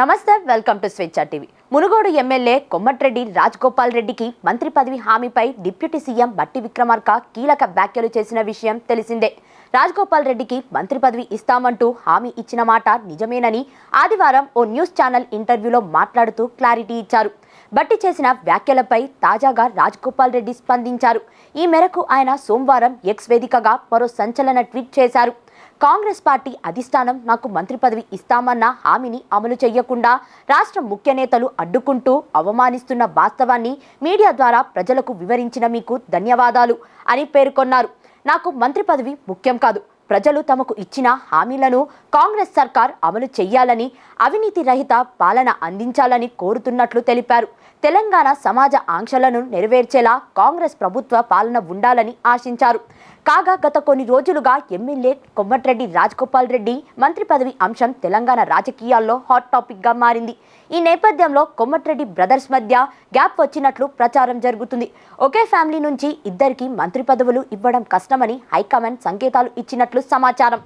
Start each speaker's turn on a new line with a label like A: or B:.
A: నమస్తే welcome to Swecha TV. Munugode MLA Komatireddy Rajagopal రెడ్డికి మంత్రి పదవి హామీపై డిప్యూటీ సీఎం బట్టి విక్రమార్క కీలక వ్యాఖ్యలు చేసిన విషయం తెలిసిందే. రాజగోపాల్ రెడ్డికి మంత్రి పదవి ఇస్తామంటూ హామీ ఇచ్చిన మాట నిజమేనని ఆదివారం ఓ న్యూస్ ఛానల్ ఇంటర్వ్యూలో మాట్లాడుతూ క్లారిటీ ఇచ్చారు. బట్టి చేసిన వ్యాఖ్యలపై తాజాగా రాజగోపాల్ రెడ్డి స్పందించారు. ఈ మేరకు ఆయన సోమవారం ఎక్స్ వేదికగా మరో సంచలన ట్వీట్ చేశారు. కాంగ్రెస్ పార్టీ అధిష్టానం నాకు మంత్రి పదవి ఇస్తామన్న హామీని అమలు చేయకుండా రాష్ట్ర ముఖ్య నేతలు అడ్డుకుంటూ అవమానిస్తున్న వాస్తవాన్ని మీడియా ద్వారా ప్రజలకు వివరించిన మీకు ధన్యవాదాలు అని పేర్కొన్నారు. నాకు మంత్రి పదవి ముఖ్యం కాదు. ప్రజలు తమకు ఇచ్చిన హామీలను కాంగ్రెస్ సర్కార్ అమలు చేయాలని అవినీతి రహిత పాలన అందించాలని కోరుతున్నట్లు తెలిపారు. తెలంగాణ సమాజ ఆంక్షలను నెరవేర్చేలా కాంగ్రెస్ ప్రభుత్వ పాలన ఉండాలని ఆశించారు. కాగా గత కొన్ని రోజులుగా ఎమ్మెల్యే కొమ్మటిరెడ్డి రాజగోపాల్ రెడ్డి మంత్రి పదవి అంశం తెలంగాణ రాజకీయాల్లో హాట్ టాపిక్గా మారింది. ఈ నేపథ్యంలో కొమ్మటిరెడ్డి బ్రదర్స్ మధ్య గ్యాప్ వచ్చినట్లు ప్రచారం జరుగుతుంది. ఒకే ఫ్యామిలీ నుంచి ఇద్దరికి మంత్రి పదవులు ఇవ్వడం కష్టమని హైకమాండ్ సంకేతాలు ఇచ్చినట్లు సమాచారం.